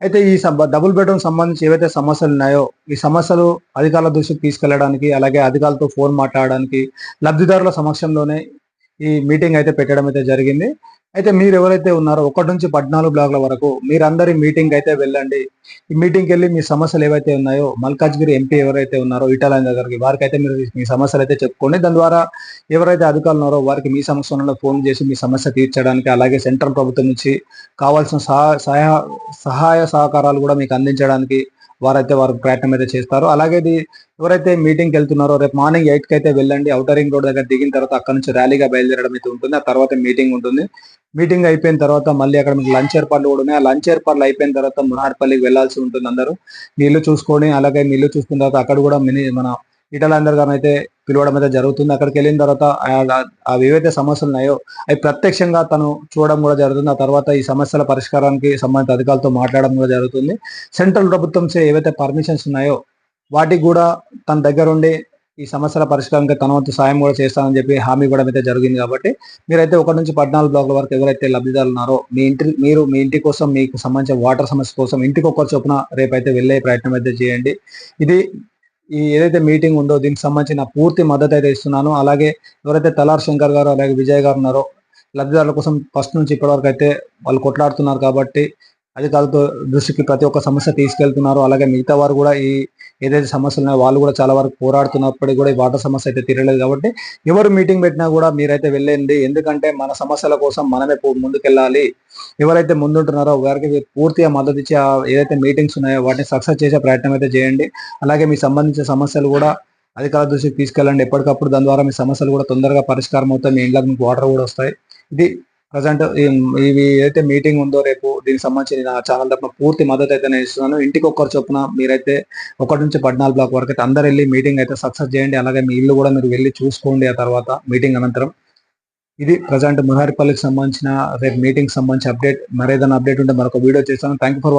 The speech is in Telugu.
అయితే ఈ డబుల్ బెడ్రూమ్ సంబంధించి ఏవైతే సమస్యలు ఉన్నాయో ఈ సమస్యలు అధికారుల దృష్టికి తీసుకెళ్ళడానికి అలాగే అధికారులతో ఫోన్ మాట్లాడడానికి లబ్ధిదారుల సమక్షంలోనే ఈ మీటింగ్ అయితే పెట్టడం అయితే జరిగింది. అయితే మీరు ఎవరైతే ఉన్నారో ఒకటి నుంచి పద్నాలుగు బ్లాక్ల వరకు మీరందరి మీటింగ్ అయితే వెళ్ళండి. ఈ మీటింగ్కి వెళ్ళి మీ సమస్యలు ఏవైతే ఉన్నాయో మల్కాజ్గిరి ఎంపీ ఎవరైతే ఉన్నారో ఈటల దగ్గరికి వారికి అయితే మీరు మీ సమస్యలు అయితే చెప్పుకోండి. దాని ద్వారా ఎవరైతే అధికారులు ఉన్నారో వారికి మీ సమస్యలను ఫోన్ చేసి మీ సమస్య తీర్చడానికి అలాగే సెంట్రల్ ప్రభుత్వం నుంచి కావాల్సిన సహా- సహాయ సహాయ సహకారాలు కూడా మీకు అందించడానికి వారైతే వారు ప్రయత్నం అయితే చేస్తారు. అలాగే ఇది ఎవరైతే మీటింగ్కి వెళ్తున్నారో రేపు మార్నింగ్ ఎయిట్కి అయితే వెళ్ళండి. అవుటర్ రింగ్ రోడ్ దగ్గర దిగిన తర్వాత అక్కడ నుంచి ర్యాలీగా బయలుదేరడం అయితే ఉంటుంది. ఆ తర్వాత మీటింగ్ ఉంటుంది. మీటింగ్ అయిపోయిన తర్వాత మళ్ళీ అక్కడ మీకు లంచ్ ఏర్పాట్లు కూడా ఉన్నాయి. ఆ లంచ్ ఏర్పాట్లు అయిపోయిన తర్వాత మునార్పల్లికి వెళ్ళాల్సి ఉంటుంది అందరూ. నీళ్ళు చూసుకొని అలాగే నీళ్ళు చూసుకున్న తర్వాత అక్కడ కూడా మినీ మన ఈటలందర్ గారిని అయితే పిలవడం అయితే జరుగుతుంది. అక్కడికి వెళ్ళిన తర్వాత ఆ- అవి ఏవైతే సమస్యలు ఉన్నాయో అవి ప్రత్యక్షంగా తను చూడడం కూడా జరుగుతుంది. ఆ తర్వాత ఈ సమస్యల పరిష్కారానికి సంబంధిత అధికారులతో మాట్లాడడం కూడా జరుగుతుంది. సెంట్రల్ ప్రభుత్వం ఏవైతే పర్మిషన్స్ ఉన్నాయో వాటికి కూడా తన దగ్గర ఉండి ఈ సమస్యల పరిష్కారానికి తన వంతు సాయం కూడా చేస్తానని చెప్పి హామీ ఇవ్వడం అయితే జరిగింది కాబట్టి మీరైతే ఒకటి నుంచి పద్నాలుగు బ్లాకుల వరకు ఎవరైతే లబ్ధిదారులు ఉన్నారో మీ ఇంటి మీరు మీ ఇంటి కోసం మీకు సంబంధించిన వాటర్ సమస్య కోసం ఇంటికి ఒక్కరు చొప్పున రేపైతే వెళ్ళే ప్రయత్నం అయితే చేయండి. ఇది ఈ ఏదైతే మీటింగ్ ఉందో దీనికి సంబంధించిన పూర్తి మద్దతు అయితే ఇస్తున్నాను. అలాగే ఎవరైతే తలార్ శంకర్ గారు అలాగే విజయ్ గారు ఉన్నారో లబ్ధిదారుల కోసం ఫస్ట్ నుంచి ఇప్పటి వరకు అయితే వాళ్ళు కొట్లాడుతున్నారు కాబట్టి అధికారులతో దృష్టికి ప్రతి ఒక్క సమస్య తీసుకెళ్తున్నారు. అలాగే మిగతా వారు కూడా ఈ ఏదైతే సమస్యలు ఉన్నాయో వాళ్ళు కూడా చాలా వరకు పోరాడుతున్నప్పటికీ కూడా ఈ వాటర్ సమస్య అయితే తీరలేదు కాబట్టి ఎవరు మీటింగ్ పెట్టినా కూడా మీరైతే వెళ్ళండి. ఎందుకంటే మన సమస్యల కోసం మనమే ముందుకెళ్ళాలి. ఎవరైతే ముందుంటున్నారో వారికి పూర్తిగా మద్దతు ఇచ్చే ఏదైతే మీటింగ్స్ ఉన్నాయో వాటిని సక్సెస్ చేసే ప్రయత్నం అయితే చేయండి. అలాగే మీ సంబంధించిన సమస్యలు కూడా అధికారుల దృష్టికి తీసుకెళ్ళండి. ఎప్పటికప్పుడు దాని ద్వారా మీ సమస్యలు కూడా తొందరగా పరిష్కారం అవుతాయి. మీ ఇంట్లోకి మీకు వాటర్ కూడా వస్తాయి. ఇది ప్రజెంట్ ఇవి ఏదైతే మీటింగ్ ఉందో రేపు దీనికి సంబంధించి నా ఛానల్ తరఫున పూర్తి మద్దతు అయితే నేను ఇస్తున్నాను. ఇంటికి ఒక్కరు చొప్పున మీరైతే ఒకటి నుంచి పద్నాలుగు బ్లాక్ వరకు అయితే అందరు వెళ్ళి మీటింగ్ అయితే సక్సెస్ చేయండి. అలాగే మీ ఇల్లు కూడా మీరు వెళ్ళి చూసుకోండి ఆ తర్వాత మీటింగ్ అనంతరం. ఇది ప్రజెంట్ ముహారిపల్లికి సంబంధించిన రేపు మీటింగ్ సంబంధించిన అప్డేట్ మరేదైనా అప్డేట్ ఉంటే మరొక వీడియో చేస్తాను. Thank for